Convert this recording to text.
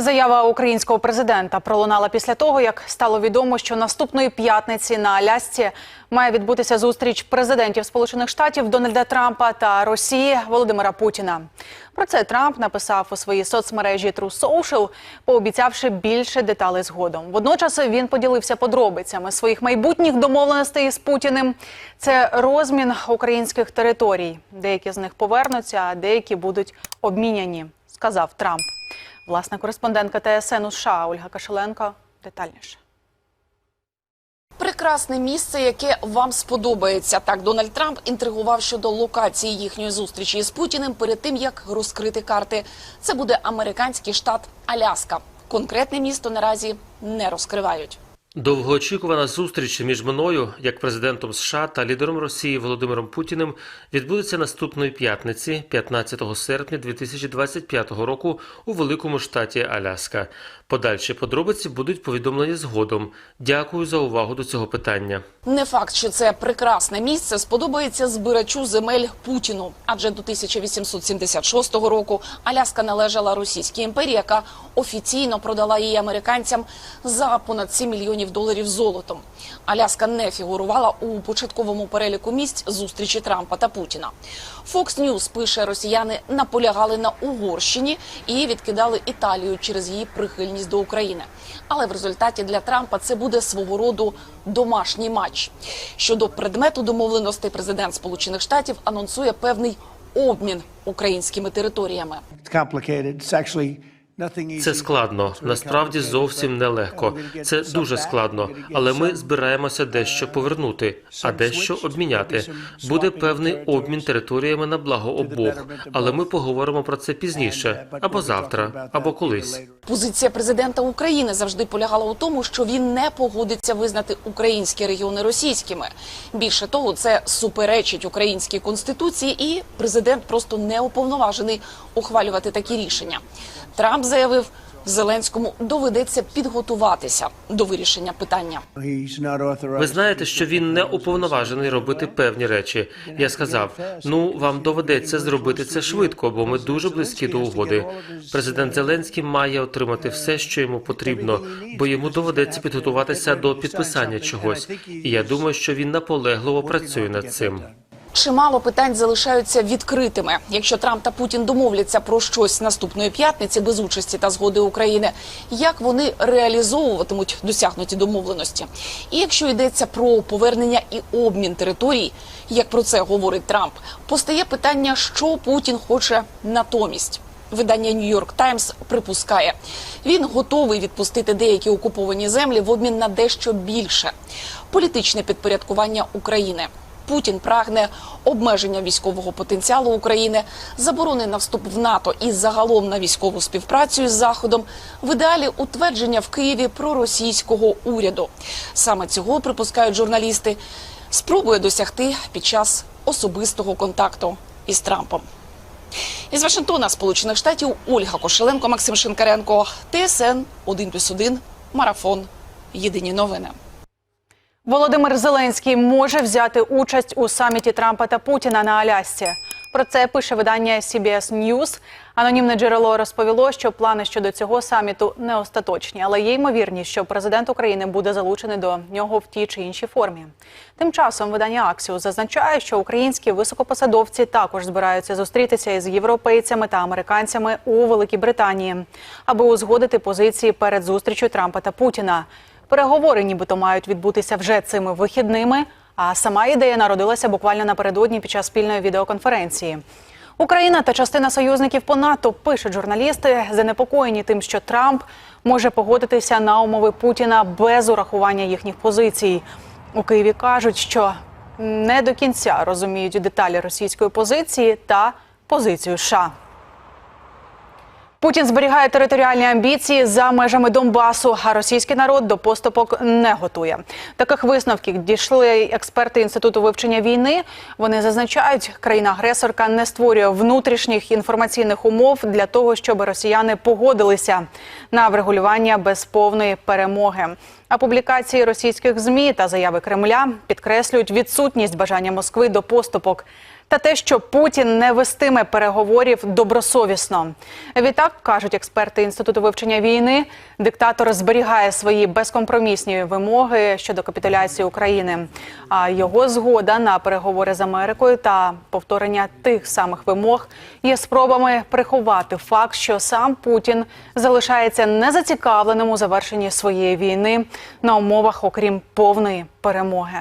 Заява українського президента пролунала після того, як стало відомо, що наступної п'ятниці на Алясці має відбутися зустріч президентів Сполучених Штатів Дональда Трампа та Росії Володимира Путіна. Про це Трамп написав у своїй соцмережі True Social, пообіцявши більше деталей згодом. Водночас він поділився подробицями своїх майбутніх домовленостей з Путіним. Це розмін українських територій. Деякі з них повернуться, а деякі будуть обміняні, сказав Трамп. Власна кореспондентка ТСН у США Ольга Кашеленко детальніше. Прекрасне місце, яке вам сподобається. Так Дональд Трамп інтригував щодо локації їхньої зустрічі з Путіним перед тим, як розкрити карти. Це буде американський штат Аляска. Конкретне місто наразі не розкривають. Довгоочікувана зустріч між мною, як президентом США та лідером Росії Володимиром Путіним, відбудеться наступної п'ятниці, 15 серпня 2025 року, у великому штаті Аляска. Подальші подробиці будуть повідомлені згодом. Дякую за увагу до цього питання. Не факт, що це прекрасне місце сподобається збирачу земель Путіну, адже до 1876 року Аляска належала Російській імперії, яка офіційно продала її американцям за понад 7 мільйонів доларів золотом. Аляска не фігурувала у початковому переліку місць зустрічі Трампа та Путіна. Fox News пише, росіяни наполягали на Угорщині і відкидали Італію через її прихильність до України. Але в результаті для Трампа це буде свого роду домашній матч. Щодо предмету домовленостей, президент Сполучених Штатів анонсує певний обмін українськими територіями. It's Це складно, насправді зовсім нелегко. Це дуже складно, але ми збираємося дещо повернути, а дещо обміняти. Буде певний обмін територіями на благо обох, але ми поговоримо про це пізніше, або завтра, або колись. Позиція президента України завжди полягала у тому, що він не погодиться визнати українські регіони російськими. Більше того, це суперечить українській конституції, і президент просто не уповноважений ухвалювати такі рішення. Трамп заявив, Зеленському доведеться підготуватися до вирішення питання. Ви знаєте, що він не уповноважений робити певні речі. Я сказав: ну вам доведеться зробити це швидко, бо ми дуже близькі до угоди. Президент Зеленський має отримати все, що йому потрібно, бо йому доведеться підготуватися до підписання чогось. І я думаю, що він наполегливо працює над цим. Чимало питань залишаються відкритими. Якщо Трамп та Путін домовляться про щось наступної п'ятниці без участі та згоди України, як вони реалізовуватимуть досягнуті домовленості? І якщо йдеться про повернення і обмін територій, як про це говорить Трамп, постає питання, що Путін хоче натомість. Видання Нью-Йорк Таймс припускає, він готовий відпустити деякі окуповані землі в обмін на дещо більше політичне підпорядкування України. Путін прагне обмеження військового потенціалу України, заборони на вступ в НАТО і загалом на військову співпрацю з Заходом, в ідеалі утвердження в Києві проросійського уряду. Саме цього припускають журналісти. Спробує досягти під час особистого контакту із Трампом. Із Вашингтона, Сполучених Штатів, Ольга Кошеленко, Максим Шинкаренко, ТСН 1+,1, Марафон. Єдині новини. Володимир Зеленський може взяти участь у саміті Трампа та Путіна на Алясці. Про це пише видання CBS News. Анонімне джерело розповіло, що плани щодо цього саміту не остаточні, але є ймовірність, що президент України буде залучений до нього в тій чи іншій формі. Тим часом видання Axios зазначає, що українські високопосадовці також збираються зустрітися із європейцями та американцями у Великій Британії, аби узгодити позиції перед зустрічю Трампа та Путіна. Переговори нібито мають відбутися вже цими вихідними. А сама ідея народилася буквально напередодні під час спільної відеоконференції. Україна та частина союзників по НАТО пишуть журналісти, занепокоєні тим, що Трамп може погодитися на умови Путіна без урахування їхніх позицій. У Києві кажуть, що не до кінця розуміють деталі російської позиції та позицію США. Путін зберігає територіальні амбіції за межами Донбасу, а російський народ до поступок не готує. Таких висновків дійшли експерти інституту вивчення війни. Вони зазначають, країна-агресорка не створює внутрішніх інформаційних умов для того, щоб росіяни погодилися на врегулювання без повної перемоги. А публікації російських змі та заяви Кремля підкреслюють відсутність бажання Москви до поступок. Та те, що Путін не вестиме переговорів добросовісно. Відтак кажуть експерти інституту вивчення війни. Диктатор зберігає свої безкомпромісні вимоги щодо капітуляції України. А його згода на переговори з Америкою та повторення тих самих вимог є спробами приховати факт, що сам Путін залишається незацікавленим у завершенні своєї війни на умовах, окрім повної перемоги.